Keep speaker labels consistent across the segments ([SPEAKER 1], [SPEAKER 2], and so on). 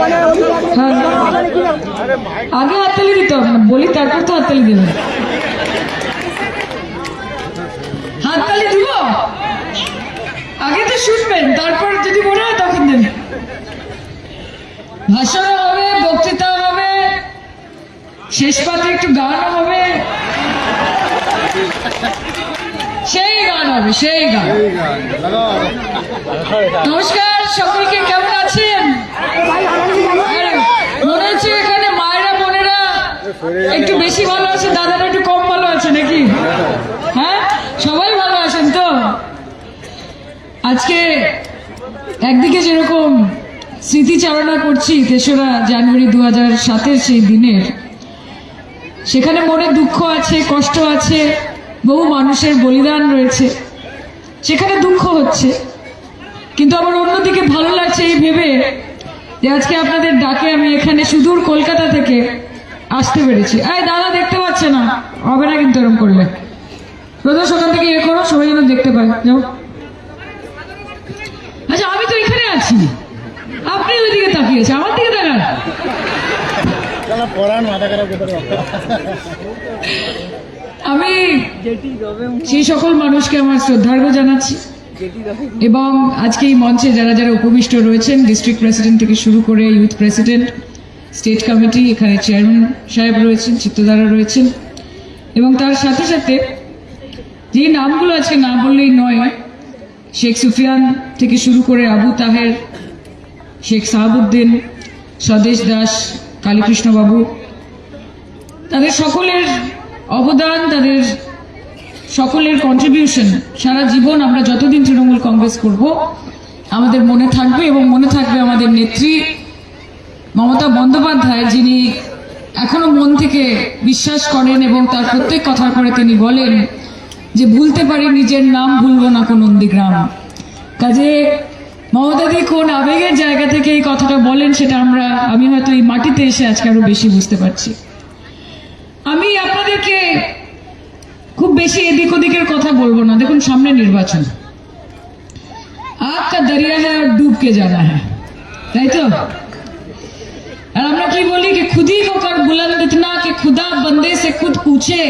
[SPEAKER 1] হ্যাঁ। আগে হাততালি দিতে হবে বলি তারপর তো হাততালি দেবে। হাততালি দিব? আগে তো শুনবেন তারপর যদি মনে হয় তখন দেবেন ভাষণ হবে বক্তৃতা হবে শেষ পাতে একটু গান হবে। সেই গান হবে সেই গান। নমস্কার। সকলকে কেমন আছেন? মনে হচ্ছে এখানে মায়েরা, বোনেরা একটু বেশি ভালো আছে, দাদারা একটু কম ভালো আছে নাকি? হ্যাঁ? সবাই ভালো আছেন তো? আজকে একদিকে যেরকম স্মৃতিচারণা করছি তেসরা জানুয়ারি দু হাজার সাতের সেই দিনের, সেখানে মনে দুঃখ আছে, কষ্ট আছে, বহু মানুষের বলিদান রয়েছে, সেখানে দুঃখ হচ্ছে। কিন্তু আমার অন্যদিকে ভালো লাগছে এই ভেবে যে আজকে আপনাদের ডাকে আমি এখানে সুদূর কলকাতা থেকে আসতে পেরেছি। এই দাদা দেখতে পাচ্ছে না। হবে না কিন্তু এরকম করলে। প্রদোষ ওখান থেকে ইয়ে করো সবাই যেন দেখতে পায়। যাও। আচ্ছা আমি তো এখানে আছি। আপনি ওই দিকে তাকিয়েছে আমার দিকে তাকান। আমি সেই সকল মানুষকে আমার শ্রদ্ধার্ঘ জানাচ্ছি। এবং আজকে এই মঞ্চে যারা যারা উপবিষ্ট রয়েছেন ডিস্ট্রিক্ট প্রেসিডেন্ট থেকে শুরু করে ইউথ প্রেসিডেন্ট স্টেট কমিটি এখানে চেয়ারম্যান সাহেব রয়েছেন চিত্তদারা রয়েছেন। এবং তার সাথে সাথে যে নামগুলো আজকে না বললেই নয়, শেখ সুফিয়ান থেকে শুরু করে আবু তাহের, শেখ সাহাবুদ্দিন, স্বদেশ দাস, কালীকৃষ্ণবাবু, তাদের সকলের অবদান, তাদের সকলের কন্ট্রিবিউশন সারা জীবন আমরা যতদিন তৃণমূল কংগ্রেস করব, আমাদের মনে থাকবে এবং মনে থাকবে আমাদের নেত্রী মমতা বন্দ্যোপাধ্যায়, যিনি এখনও মন থেকে বিশ্বাস করেন এবং তার প্রত্যেক কথার পরে তিনি বলেন যে, ভুলতে পারি নিজের নাম, ভুলব না কোন নন্দীগ্রাম। কাজে মমতাদি কোন আবেগের জায়গা থেকে এই কথাটা বলেন, সেটা আমরা, আমি হয়তো এই মাটিতে এসে আজকে আরও বেশি বুঝতে পারছি আমি আপনাদেরকে খুব বেশি এদিক ওদিকের কথা বলবো না দেখুন সামনে নির্বাচন आपका दरिया है और डूब के जाना है তাই তো আর আমরা কি বলি कि खुद ही को कर बुलंद इतना कि खुदा बंदे से खुद पूछे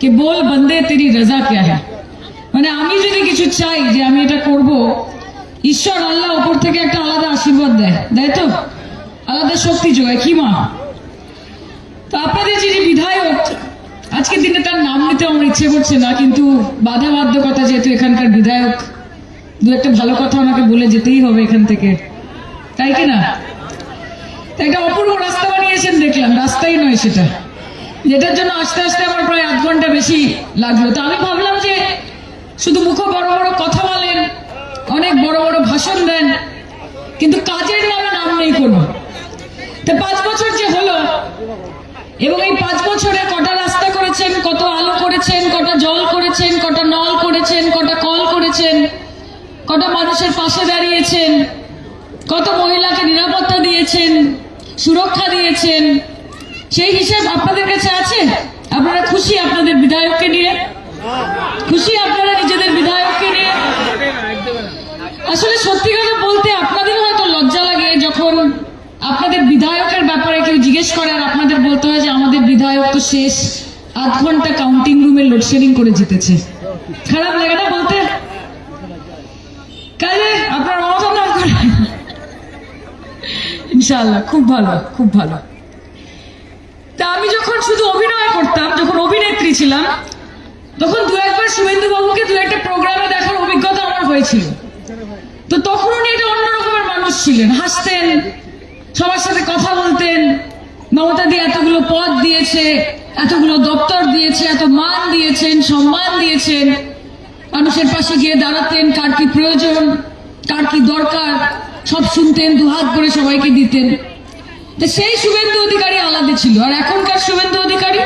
[SPEAKER 1] कि बोल बंदे तेरी रजा क्या है মানে আমি যদি কিছু চাই যে আমি এটা করব ঈশ্বর আল্লাহ ওপর থেকে একটা আলাদা আশীর্বাদ দেয় দেয় তো আলাদা শক্তি যোগায় কি মা তো আপনাদের যিনি বিধায়ক আজকের দিনে তার নাম নিতে আমার ইচ্ছে করছে না, কিন্তু বাধা বাধ্যকতা যেহেতু এখানকার বিধায়ক, দু একটা ভালো কথা আমাকে বলে যেতেই হবে এখান থেকে। তাই কি না? একটা অপূর্ব রাস্তা বানিয়েছেন দেখলাম, রাস্তাই নয় সেটা। যেটার জন্য আস্তে আস্তে আমার প্রায় আধ ঘণ্টা বেশি লাগল। তো আমি ভাবলাম যে শুধু মুখ বড় বড় কথা বলেন, অনেক বড় বড় ভাষণ দেন, কিন্তু কাজের নামে নাম নেই কোনো। তা পাঁচ বছর যে হলো, এবং এই পাঁচ বছরে কটা করেছেন কত আলো করেছেন, কটা জল করেছেন, কটা নল করেছেন, কটা কল করেছেন, কটা মানুষের পাশে দাঁড়িয়েছেন, কত মহিলাকে নিরাপত্তা দিয়েছেন, সুরক্ষা দিয়েছেন, সেই হিসাব আপনাদের কাছে আছে? আপনারা খুশি আপনাদের বিধায়ককে নিয়ে? খুশি আপনারা নিজেদের বিধায়ককে নিয়ে? আসলে সত্যি কথা বলতে আপনাদের হয়তো লজ্জা লাগে যখন আপনাদের বিধায়কের ব্যাপারে কেউ জিজ্ঞেস করে আর আপনাদের বলতে হয় যে আমাদের বিধায়ক তো শেষ। আধ ঘণ্টা কাউন্টিং রুমে লোডশেডিং করে জিতেছে। খারাপ লাগে না বলতে? কাজে, আপনার করে খুব ভালো খুব ভালো। তা আমি যখন শুধু অভিনয় করতাম, যখন অভিনেত্রী ছিলাম, তখন দু একবার শুভেন্দু বাবুকে দু একটা প্রোগ্রামে দেখার অভিজ্ঞতা আমার হয়েছিল। তো তখন উনি একটা অন্য রকমের মানুষ ছিলেন। হাসতেন, সবার সাথে কথা বলতেন। মমতা দিয়ে এতগুলো পদ দিয়েছে এতগুলো দপ্তর দিয়েছে এত মান দিয়েছেন, সম্মান দিয়েছেন। মানুষের পাশে গিয়ে দাঁড়াতেন, কার কি প্রয়োজন, কার কি দরকার, সব শুনতেন, দুহাত করে সবাইকে দিতেন। সেই শুভেন্দু অধিকারী আলাদা ছিল। আর এখনকার শুভেন্দু অধিকারী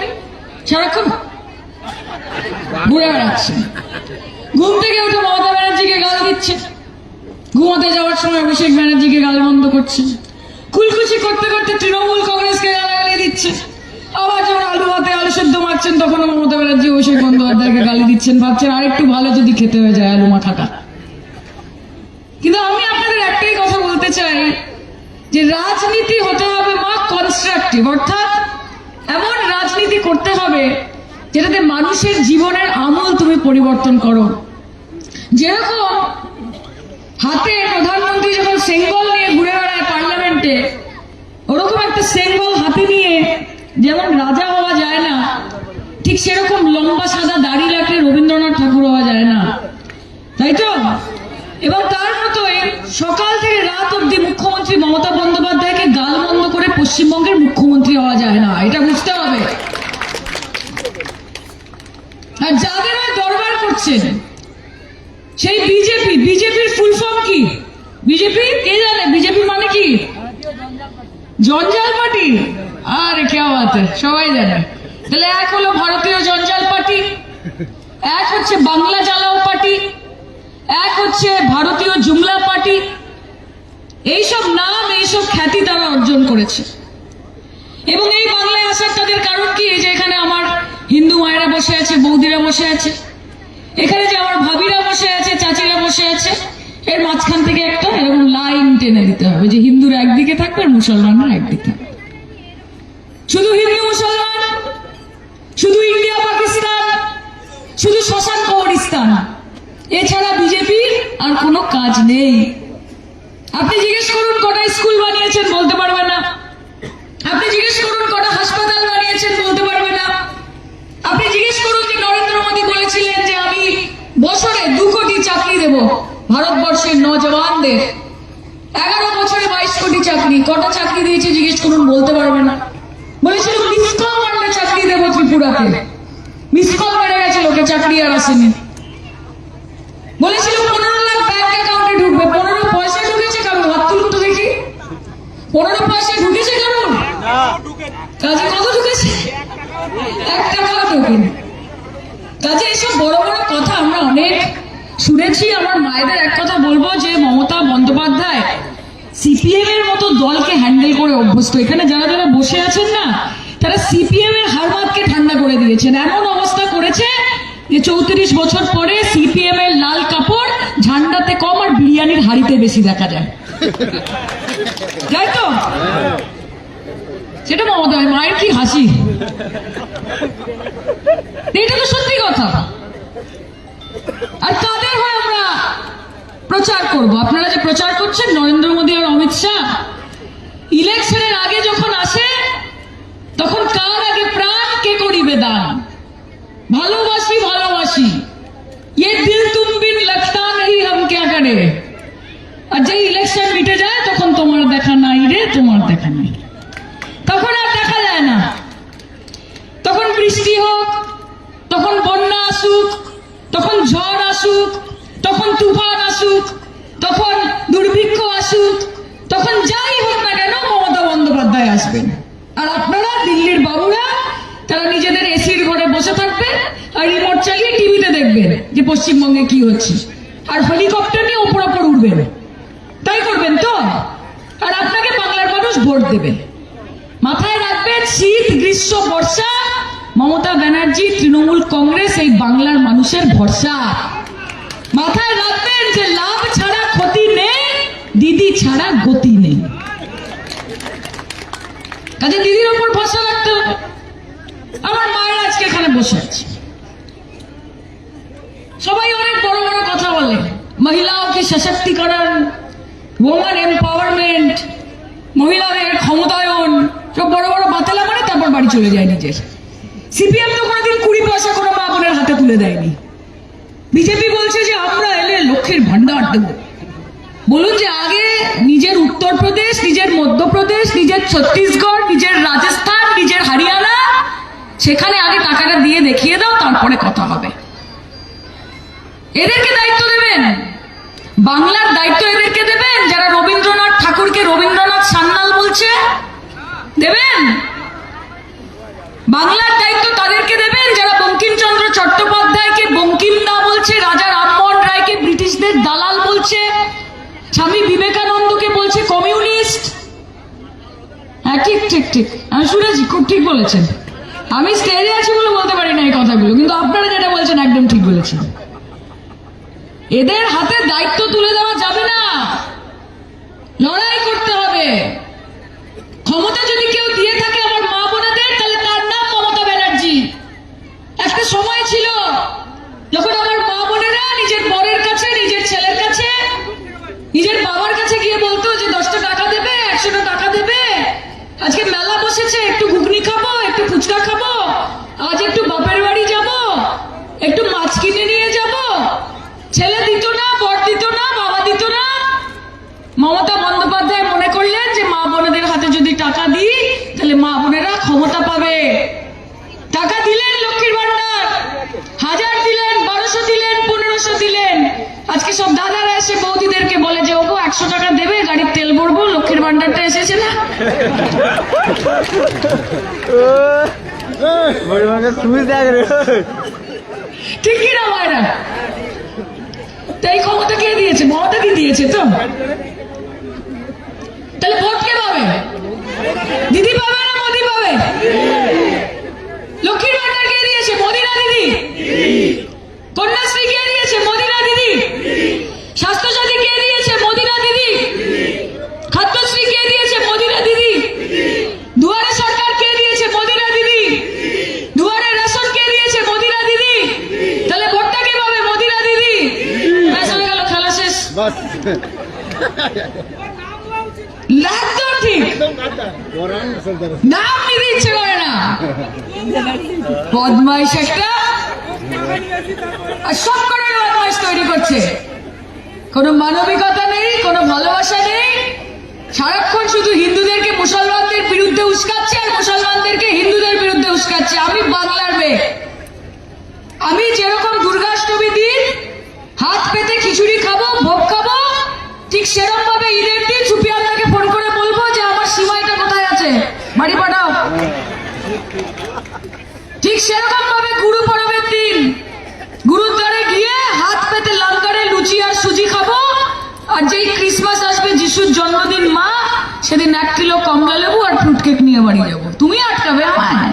[SPEAKER 1] সারাক্ষণ ঘুরে বেড়াচ্ছে। ঘুম থেকে উঠে মমতা ব্যানার্জিকে গাল দিচ্ছে। ঘুমাতে যাওয়ার সময় অভিষেক ব্যানার্জিকে গাল বন্ধ করছে। কুলকুচি করতে করতে তৃণমূল কংগ্রেসকে গালাগালি দিচ্ছে। সেদ্ধ কথা বলতে চাই, যে রাজনীতি এমন রাজনীতি করতে হবে যেটাতে মানুষের জীবনের আমল তুমি পরিবর্তন করো। যেরকম হাতে প্রধানমন্ত্রী যখন সেঙ্গল নিয়ে ঘুরে বেড়ায় পার্লামেন্টে, ওরকম একটা সেঙ্গল হাতে নিয়ে যেমন রাজা হওয়া যায় না ঠিক সেরকম লম্বা সাদা দাড়ি রাখলে রবীন্দ্রনাথ ঠাকুর হওয়া যায় না তাই তো এবং তার মতোই সকাল থেকে রাত অব্দি মুখ্যমন্ত্রী মমতা বন্দ্যোপাধ্যায়কে গাল বন্ধ করে পশ্চিমবঙ্গের মুখ্যমন্ত্রী হওয়া যায় না এটা বুঝতে হবে আর যাদের হয়ে দরবার করছেন সেই বিজেপি বিজেপির ফুল ফর্ম কি বিজেপি কে জানে বিজেপি মানে কি জঞ্জাল পার্টি? আরে, কে বাত, সবাই জানে। তাহলে এক হলো ভারতীয় জঞ্জাল পার্টি, এক হচ্ছে বাংলা জ্বালাও পার্টি, এক হচ্ছে ভারতীয় জুমলা পার্টি। এইসব নাম, এইসব খ্যাতি তারা অর্জন করেছে। এবং এই বাংলায় আসার তাদের কারণ কি? যে এখানে আমার হিন্দু মায়েরা বসে আছে, বৌদিরা বসে আছে। এখানে যে আমার ভাবিরা বসে আছে, চাচিরা বসে আছে এর মাঝখান থেকে একটা এরকম লাইন টেনে দিতে হবে যে হিন্দুরা একদিকে থাকবে আর মুসলমানরা একদিকে। শুধু হিন্দু, মুসলমান, শুধু ইন্ডিয়া, পাকিস্তান, শুধু শ্মশান কবরিস্তান এছাড়া বিজেপির আর কোনো কাজ নেই। আপনি জিজ্ঞেস করুন, কটা স্কুল বানিয়েছেন বলতে পারবে না। আপনি জিজ্ঞেস করুন, কটা হাসপাতাল বানিয়েছেন বলতে পারবে না। আপনি জিজ্ঞেস করুন যে নরেন্দ্র মোদী বলেছিলেন যে আমি বছরে দু কোটি চাকরি দেব। ভারতবর্ষের নজওয়ানদের এগারো বছরে বাইশ কোটি চাকরি। কটা চাকরি দিয়েছে জিজ্ঞেস করুন, বলতে পারবে না। বলেছিল মিস কল মারলে চাকরি দেবো ত্রিপুরাতে। মিস কল মেরে গেছে, লোকে চাকরি আর আসেনি। বলেছিল, পনেরো লাখ ব্যাংক অ্যাকাউন্টে ঢুকবে। পনেরো পয়সা ঢুকেছে কারণ হাত তুলুন তো দেখি। পনেরো পয়সা ঢুকেছে কারণ? কাজে কত ঢুকেছে? এক টাকাও ঢোকেনি। কাজে এসব বড় বড় কথা আমরা অনেক শুনেছি আমার মায়েদের এক কথা বলব যে মমতা বন্দ্যোপাধ্যায় সিপিএম এর মতো দলকে হ্যান্ডেল করে অভ্যস্ত। এখানে যারা যারা বসে আছেন না, তারা সিপিএম এর হারমাতকে ঠান্ডা করে দিয়েছেন। এমন অবস্থা করেছে যে চৌত্রিশ বছর পরে সিপিএম এর লাল কাপড় ঝান্ডাতে কম আর বিরিয়ানির হাড়িতে বেশি দেখা যায়। তাই তো? সেটা মমতা মায়ের কি হাসি? এটা তো সত্যি কথা। আর কাদের প্রচার করব আপনারা যে প্রচার করছেন নরেন্দ্র মোদী আর অমিত শাহ ইলেকশনের আগে যখন আসে তখন কার আগে প্রাণ কে করিবে দান ভালোবাসি ভালোবাসি ये दिल तुम बिन लगता नहीं हम क्या करे আর যে ইলেকশন মিটে যায় তখন তোমার দেখা নাই রে তোমার দেখা নাই তখন আর দেখা যায় না তখন বৃষ্টি হোক তখন বন্যা আসুক তখন ঝড় আসুক তখন তুফান আসুক, তখন দুর্ভিক্ষ আসুক, তখন যাই হোক না কেন মমতা বন্দ্যোপাধ্যায় আসবেন। আর আপনারা, দিল্লির বাবুরা, তারা নিজেদের এসির ঘরে বসে থাকবেন আর রিমোট চালিয়ে টিভিতে দেখবেন যে পশ্চিমবঙ্গে কি হচ্ছে। আর হেলিকপ্টার নিয়ে ওপর ওপর উঠবেন। তাই করবেন তো? আর আপনাকে বাংলার মানুষ ভোট দেবে। মাথায় রাখবেন, শীত, গ্রীষ্ম, বর্ষা, মমতা ব্যানার্জি, তৃণমূল কংগ্রেস, এই বাংলার মানুষের ভরসা। মাথায় রাখবেন যে লাভ ছাড়া ক্ষতি নেই, দিদি ছাড়া গতি নেই। কাজে দিদির ওপর ভরসা রাখতে হবে। আমার মায়ের আজকে এখানে বসে আছে। সবাই অনেক বড় বড় কথা বলে। মহিলাও কি সশক্তিকরণ ওমেন এম্পাওয়ারমেন্ট মহিলাদের ক্ষমতায়ন, সব বড় বড় বাতেলা মানে তারপর বাড়ি চলে যায় নিজের। সিপিএম তো কোনোদিন কুড়ি পয়সা কোনো মা বোনের হাতে তুলে দেয়নি। বিজেপি বলছে যে আমরা এলে লক্ষ্যের ভান্ডার দেব। বলুন যে আগে নিজের উত্তরপ্রদেশ, নিজের মধ্যপ্রদেশ, নিজের ছত্তিশগড়, নিজের রাজস্থান, নিজের হরিয়ানা, সেখানে আগে টাকাটা দিয়ে দেখিয়ে দাও, তারপরে কথা হবে। এদেরকে দায়িত্ব দেবেন। বাংলার দায়িত্ব এদেরকে দেবেন। যারা রবীন্দ্রনাথ ঠাকুরকে রবীন্দ্রনাথ সান্যাল বলছে, দেবেন। বাংলার দায়িত্ব তাদেরকে দেবেন। যারা বঙ্কিমচন্দ্র চট্টোপাধ্যায়কে বঙ্কিম দা বলছে রাজা রামমোহন রায়কে ব্রিটিশদের দালাল বলছে স্বামী বিবেকানন্দকে বলছে কমিউনিস্ট হ্যাঁ ঠিক ঠিক আমি শুনেছি, খুব ঠিক বলেছেন। আমি স্টেজে আছি বলে বলতে পারি না এই কথাগুলো, কিন্তু আপনারা যেটা বলছেন একদম ঠিক বলেছেন। এদের হাতে দায়িত্ব তুলে দেওয়া যাবে না। লড়াই করতে হবে। একশোটা টাকা দেবে আজকে মেলা বসেছে একটু ঘুগনি খাব একটু ফুচকা খাব আজ একটু বাপের বাড়ি যাব একটু মাছ কিনে নিয়ে যাব ছেলে দিত না বর দিত না বাবা দিত না মমতা বন্দ্যোপাধ্যায় মনে করলেন যে মা বোনেদের হাতে যদি টাকা দিই তাহলে মা বোনেরা ক্ষমতা পাবে টাকা দিলেন লক্ষ্মীর ভান্ডার হাজার দিলেন বারোশো দিলেন পনেরোশো দিলেন আজকে সব দাদারা এসে বৌদিদেরকে বলে যে ওগো একশো টাকা দেবে গাড়ির তেল ভরবো লক্ষ্মীর ভান্ডারটা এসেছে না? ঠিক কি না মায়েরা। তো এই ক্ষমতা কে দিয়েছে? মমতা দি দিয়েছে তো? তাহলে ভোট কে পাবে? দিদি পাবে না মোদি পাবে? লক্ষ্মীর ভান্ডার কে দিয়েছে? মোদি না দিদি। কন্যাশ্রী কে দিয়েছে? মোদি না দিদি স্বাস্থ্যসাথী কে দিয়েছে মোদি না দিদি খাদ্যশ্রী কে দিয়েছে মোদি না দিদি দুয়ারে সরকার কে দিয়েছে মোদি না দিদি দুয়ারে রেশন কে দিয়েছে মোদি না দিদি তাহলে ভোটটা কে পাবে মোদি না দিদি ব্যাস হয়ে গেল খেলা শেষ
[SPEAKER 2] বাস
[SPEAKER 1] সারাক্ষণ শুধু হিন্দুদেরকে মুসলমানদের বিরুদ্ধে উস্কাচ্ছে আর মুসলমানদেরকে হিন্দুদের বিরুদ্ধে উস্কাচ্ছে। আমি বাংলার মেয়ে। আমি যেরকম দুর্গাষ্টমী দিন হাত পেতে খিচুড়ি খাব ঠিক সেরকম ভাবে ঈদের দিন সুপি আপনাকে ফোন করে বলব যে আমার সিমাইটা কোথায় আছে? বাড়ি পাঠাও। ঠিক সেরকম ভাবে গুরু পরবের দিন গুরুদ্বারে গিয়ে হাত পেতে লঙ্কারে লুচি আর সুজি খাব। আর যেই ক্রিসমাস আসবে, যিশুর জন্মদিন মা, সেদিন এক কিলো কমলা লেবু আর ফ্রুট কেক নিয়ে বাড়ি যাব। তুমি আটকাবে আমায়।